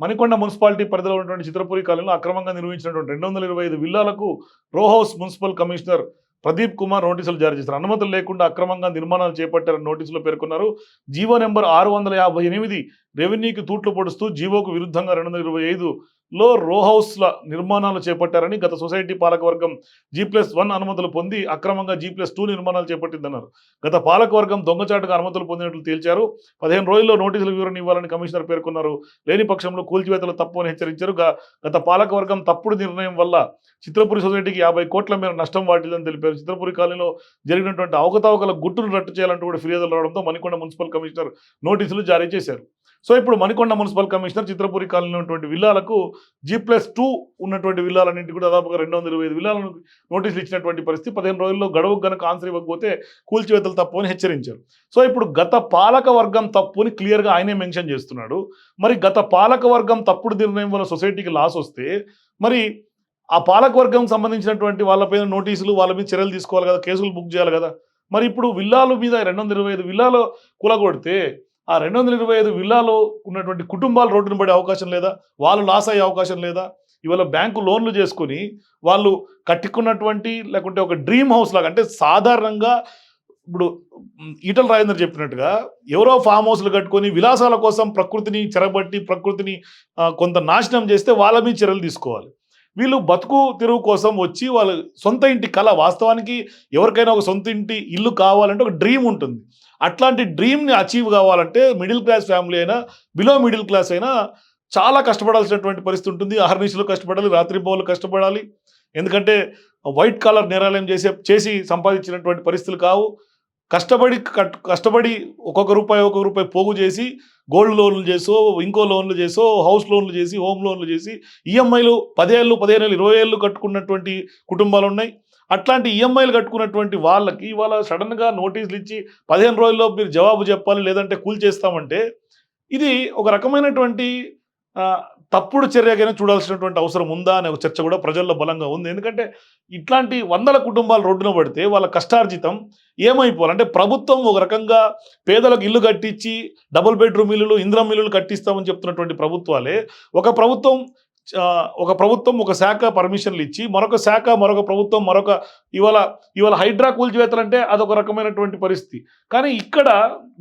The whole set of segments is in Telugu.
మణికొండ మున్సిపాలిటీ పరిధిలో ఉన్నటువంటి చిత్రపురి కాలనీలో అక్రమంగా నిర్వహించినటువంటి రెండు వందల ఇరవై ఐదు విల్లాలకు row house municipal commissioner Pradeep Kumar నోటీసులు జారీ చేశారు. అనుమతులు లేకుండా అక్రమంగా నిర్మాణాలు చేపట్టారని నోటీసులో పేర్కొన్నారు. జీవో నెంబర్ ఆరు వందల యాభై ఎనిమిది రెవెన్యూకి తూట్లు పొడుస్తూ జీవోకు విరుద్ధంగా రెండు వందల ఇరవై ఐదు లో రో హౌస్ల నిర్మాణాలు చేపట్టారని గత సొసైటీ పాలకవర్గం జీ ప్లస్ వన్ అనుమతులు పొంది అక్రమంగా జీ ప్లస్ టూ నిర్మాణాలు చేపట్టిందన్నారు. గత పాలకవర్గం దొంగచాటుగా అనుమతులు పొందినట్లు తేల్చారు. పదిహేను రోజుల్లో నోటీసుల వివరణ ఇవ్వాలని కమిషనర్ పేర్కొన్నారు. లేని పక్షంలో కూల్చివేతలు తప్పు అని హెచ్చరించారు. గత పాలకవర్గం తప్పుడు నిర్ణయం వల్ల చిత్రపురి సొసైటీకి యాభై కోట్ల మేర నష్టం వాటిల్లని తెలిపారు. చిత్రపురి కాలనీలో జరిగినటువంటి అవకతవకల గుట్టును రట్టు చేయాలంటూ కూడా ఫిర్యాదులు రావడంతో మణికొండ మున్సిపల్ కమిషనర్ నోటీసులు జారీ చేశారు. సో ఇప్పుడు మణికొండ మున్సిపల్ కమిషనర్ చిత్రపురి కాలనీలో ఉన్నటువంటి విల్లాలకు జీ ప్లస్ టూ ఉన్నటువంటి విల్లాలన్నింటి కూడా దాదాపుగా రెండు వందల ఇరవై ఐదు విల్లాలను నోటీసులు ఇచ్చినటువంటి పరిస్థితి. పదిహేను రోజుల్లో గడువు గనక ఆన్సర్ ఇవ్వకపోతే కూల్చివేతలు తప్పు అని హెచ్చరించారు. సో ఇప్పుడు గత పాలక వర్గం తప్పు అని క్లియర్గా ఆయనే మెన్షన్ చేస్తున్నాడు. మరి గత పాలక వర్గం తప్పుడు నిర్ణయం వల్ల సొసైటీకి లాస్ వస్తే మరి ఆ పాలక వర్గం సంబంధించినటువంటి వాళ్ళపైన నోటీసులు వాళ్ళ మీద చర్యలు తీసుకోవాలి కదా కేసులు బుక్ చేయాలి కదా. మరి ఇప్పుడు విల్లాల మీద రెండు వందల ఇరవై ఐదు విల్లాలు కూలగొడితే ఆ రెండు వందల ఇరవై ఐదు విల్లాలో ఉన్నటువంటి కుటుంబాలు రోడ్డును పడే అవకాశం లేదా? వాళ్ళు లాస్ అయ్యే అవకాశం లేదా? ఇవాళ బ్యాంకు లోన్లు చేసుకుని వాళ్ళు కట్టుకున్నటువంటి లేకుంటే ఒక డ్రీమ్ హౌస్ లాగా అంటే సాధారణంగా ఇప్పుడు ఈటల రాజేందర్ చెప్పినట్టుగా ఎవరో ఫామ్ హౌస్లు కట్టుకొని విలాసాల కోసం ప్రకృతిని చెరబట్టి ప్రకృతిని కొంత నాశనం చేస్తే వాళ్ళ మీద చర్యలు తీసుకోవాలి. వీళ్ళు బతుకు తెరువు కోసం వచ్చి వాళ్ళ సొంత ఇంటి కళ వాస్తవానికి ఎవరికైనా ఒక సొంత ఇంటి ఇల్లు కావాలంటే ఒక డ్రీమ్ ఉంటుంది. అట్లాంటి డ్రీమ్ని అచీవ్ కావాలంటే మిడిల్ క్లాస్ ఫ్యామిలీ అయినా బిలో మిడిల్ క్లాస్ అయినా చాలా కష్టపడాల్సినటువంటి పరిస్థితి ఉంటుంది. అహర్నిశలు కష్టపడాలి రాత్రి పౌలు కష్టపడాలి. ఎందుకంటే వైట్ కాలర్ నేరాలయం చేసే చేసి సంపాదించినటువంటి పరిస్థితులు కావు. కష్టపడి కట్- కష్టపడి ఒక్కొక్క రూపాయి ఒక్కొక్క రూపాయి పోగు చేసి గోల్డ్ లోన్లు చేసో ఇంకో లోన్లు చేసో హౌస్ లోన్లు చేసి హోమ్ లోన్లు చేసి ఈఎంఐలు పదేళ్ళు పదిహేను ఏళ్ళు ఇరవై ఏళ్ళు కట్టుకున్నటువంటి కుటుంబాలు ఉన్నాయి. అట్లాంటి ఈఎంఐలు కట్టుకున్నటువంటి వాళ్ళకి ఇవాళ సడన్గా నోటీసులు ఇచ్చి పదిహేను రోజుల్లో మీరు జవాబు చెప్పాలి లేదంటే కూల్ చేస్తామంటే ఇది ఒక రకమైనటువంటి తప్పుడు చర్యగానే చూడాల్సినటువంటి అవసరం ఉందా అనే ఒక చర్చ కూడా ప్రజల్లో బలంగా ఉంది. ఎందుకంటే ఇట్లాంటి వందల కుటుంబాలు రోడ్డున పడితే వాళ్ళ కష్టార్జితం ఏమైపోవాలంటే ప్రభుత్వం ఒక రకంగా పేదలకు ఇల్లు కట్టించి డబుల్ బెడ్రూమ్ ఇల్లులు ఇంద్రం ఇల్లులు కట్టిస్తామని చెప్తున్నటువంటి ప్రభుత్వాలే ఒక ప్రభుత్వం ఒక ప్రభుత్వం ఒక శాఖ పర్మిషన్లు ఇచ్చి మరొక శాఖ మరొక ప్రభుత్వం మరొక ఇవాళ ఇవాళ హైడ్రా కూల్చివేతలంటే అదొక రకమైనటువంటి పరిస్థితి. కానీ ఇక్కడ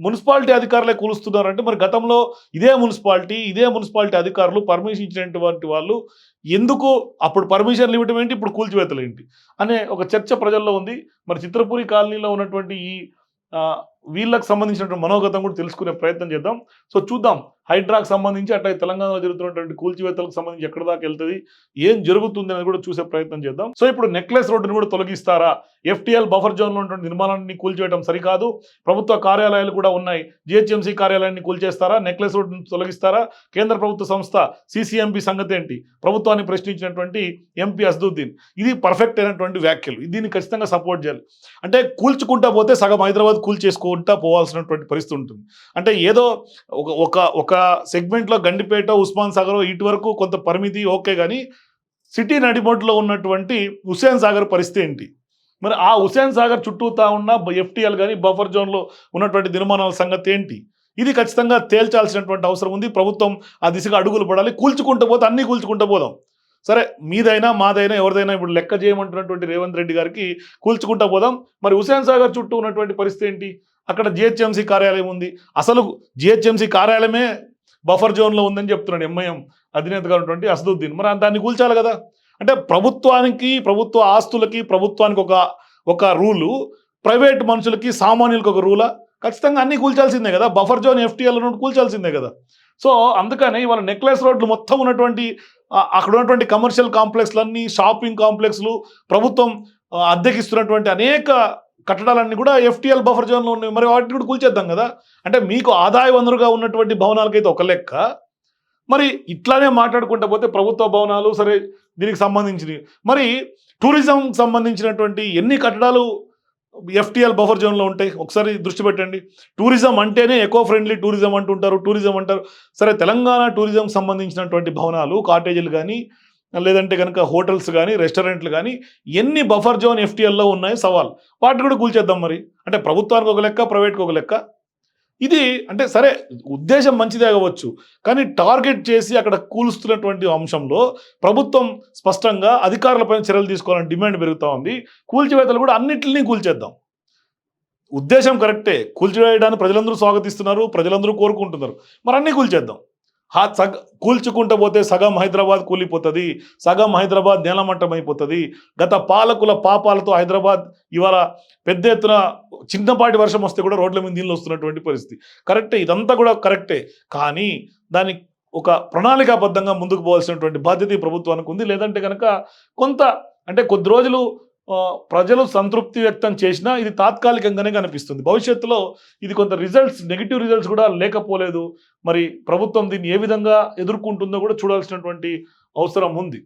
మున్సిపాలిటీ అధికారులే కూలుస్తున్నారంటే మరి గతంలో ఇదే మున్సిపాలిటీ ఇదే మున్సిపాలిటీ అధికారులు పర్మిషన్ ఇచ్చినటువంటి వాళ్ళు ఎందుకు అప్పుడు పర్మిషన్లు ఇవ్వటం ఏంటి ఇప్పుడు కూల్చివేతలు ఏంటి అనే ఒక చర్చ ప్రజల్లో ఉంది. మరి చిత్రపూరి కాలనీలో ఉన్నటువంటి ఈ వీళ్ళకు సంబంధించినటువంటి మనోగతం కూడా తెలుసుకునే ప్రయత్నం చేద్దాం. సో చూద్దాం హైడ్రాకి సంబంధించి అట్లా తెలంగాణలో జరుగుతున్నటువంటి కూల్చివేతలకు సంబంధించి ఎక్కడ దాకా వెళ్తుంది ఏం జరుగుతుంది అనేది కూడా చూసే ప్రయత్నం చేద్దాం. సో ఇప్పుడు నెక్లెస్ రోడ్డును కూడా తొలగిస్తారా? ఎఫ్టీఎల్ బఫర్ జోన్లో ఉన్నటువంటి నిర్మాణాన్ని కూల్చివేయడం సరికాదు. ప్రభుత్వ కార్యాలయాలు కూడా ఉన్నాయి. జిహెచ్ఎంసీ కార్యాలయాన్ని కూల్చేస్తారా? నెక్లెస్ రోడ్డును తొలగిస్తారా? కేంద్ర ప్రభుత్వ సంస్థ సిసిఎంపి సంగతి ఏంటి? ప్రభుత్వాన్ని ప్రశ్నించినటువంటి ఎంపీ అసదుద్దీన్ ఇది పర్ఫెక్ట్ అయినటువంటి వ్యాఖ్యలు. దీన్ని ఖచ్చితంగా సపోర్ట్ చేయాలి. అంటే కూల్చుకుంటా పోతే సగం హైదరాబాద్ కూల్చేసుకుంటా పోవాల్సినటువంటి పరిస్థితి ఉంటుంది. అంటే ఏదో ఒక ఒక ఒక సెగ్మెంట్లో గండిపేట ఉస్మాన్ సాగర్ ఇటు వరకు కొంత పరిమితి ఓకే కానీ సిటీ నడిబొడ్లో ఉన్నటువంటి హుస్సేన్ సాగర్ పరిస్థితి ఏంటి? మరి ఆ హుస్సేన్ సాగర్ చుట్టూతా ఉన్న ఎఫ్టీఎల్ కానీ బఫర్ జోన్లో ఉన్నటువంటి నిర్మాణాల సంగతి ఏంటి? ఇది ఖచ్చితంగా తేల్చాల్సినటువంటి అవసరం ఉంది. ప్రభుత్వం ఆ దిశగా అడుగులు పడాలి. కూల్చుకుంటూ పోతే అన్నీ కూల్చుకుంటూ పోదాం. సరే మీదైనా మాదైనా ఎవరిదైనా ఇప్పుడు లెక్క చేయమంటున్నటువంటి రేవంత్ రెడ్డి గారికి కూల్చుకుంటూ పోదాం. మరి హుసేన్ సాగర్ చుట్టూ ఉన్నటువంటి పరిస్థితి ఏంటి? అక్కడ జిహెచ్ఎంసీ కార్యాలయం ఉంది. అసలు జిహెచ్ఎంసీ కార్యాలయమే బఫర్ జోన్లో ఉందని చెప్తున్నాడు ఎంఐఎం అధినేతగా ఉన్నటువంటి అసదుద్దీన్. మరి దాన్ని కూల్చాలి కదా. అంటే ప్రభుత్వానికి ప్రభుత్వ ఆస్తులకి ప్రభుత్వానికి ఒక ఒక రూలు ప్రైవేట్ మనుషులకి సామాన్యులకు ఒక రూలా. ఖచ్చితంగా అన్నీ కూల్చాల్సిందే కదా. బఫర్ జోన్ ఎఫ్టీఎల్ కూల్చాల్సిందే కదా. సో అందుకని ఇవాళ నెక్లెస్ రోడ్లు మొత్తం ఉన్నటువంటి అక్కడ ఉన్నటువంటి కమర్షియల్ కాంప్లెక్స్లన్నీ షాపింగ్ కాంప్లెక్స్లు ప్రభుత్వం అద్దెకిస్తున్నటువంటి అనేక కట్టడాలన్నీ కూడా ఎఫ్టీఎల్ బఫర్ జోన్లో ఉన్నాయి. మరి వాటిని కూడా కూల్చేద్దాం కదా. అంటే మీకు ఆదాయ వనరుగా ఉన్నటువంటి భవనాలకైతే ఒక లెక్క. మరి ఇట్లానే మాట్లాడుకుంటా పోతే ప్రభుత్వ భవనాలు సరే దీనికి సంబంధించినవి. మరి టూరిజం సంబంధించినటువంటి ఎన్ని కట్టడాలు ఎఫ్టీఎల్ బఫర్ జోన్లో ఉంటాయి? ఒకసారి దృష్టి పెట్టండి. టూరిజం అంటేనే ఎకో ఫ్రెండ్లీ టూరిజం అంటుంటారు. టూరిజం అంటారు. సరే తెలంగాణ టూరిజం సంబంధించినటువంటి భవనాలు కాటేజీలు కానీ లేదంటే కనుక హోటల్స్ కానీ రెస్టారెంట్లు కానీ ఎన్ని బఫర్ జోన్ ఎఫ్టీఎల్లో ఉన్నాయి సవాల్. వాటిని కూడా కూల్చేద్దాం మరి. అంటే ప్రభుత్వానికి ఒక లెక్క ప్రైవేట్కి ఒక లెక్క. ఇది అంటే సరే ఉద్దేశం మంచిదే అవ్వచ్చు కానీ టార్గెట్ చేసి అక్కడ కూలుస్తున్నటువంటి అంశంలో ప్రభుత్వం స్పష్టంగా అధికారులపైన చర్యలు తీసుకోవాలని డిమాండ్ పెరుగుతూ ఉంది. కూల్చివేతలు కూడా అన్నింటినీ కూల్చేద్దాం ఉద్దేశం కరెక్టే. కూల్చివేయడాన్ని ప్రజలందరూ స్వాగతిస్తున్నారు ప్రజలందరూ కోరుకుంటున్నారు. మరి అన్నీ కూల్చేద్దాం హా సగ కూల్చుకుంటూ పోతే సగం హైదరాబాద్ కూలిపోతుంది సగం హైదరాబాద్ నేలమట్టం అయిపోతుంది గత పాలకుల పాపాలతో హైదరాబాద్ ఇవాళ పెద్ద ఎత్తున చిన్నపాటి వర్షం వస్తే కూడా రోడ్ల మీద నీళ్ళు వస్తున్నటువంటి పరిస్థితి. కరెక్టే ఇదంతా కూడా కరెక్టే. కానీ దాని ఒక ప్రణాళికాబద్ధంగా ముందుకు పోవాల్సినటువంటి బాధ్యత ప్రభుత్వానికి ఉంది. లేదంటే కనుక కొంత అంటే కొద్ది రోజులు ప్రజలు సంతృప్తి వ్యక్తం చేసినా ఇది తాత్కాలికంగానే కనిపిస్తుంది. భవిష్యత్తులో ఇది కొంత రిజల్ట్స్ నెగిటివ్ రిజల్ట్స్ కూడా లేకపోలేదు. మరి ప్రభుత్వం దీన్ని ఏ విధంగా ఎదుర్కొంటుందో కూడా చూడాల్సినటువంటి అవసరం ఉంది.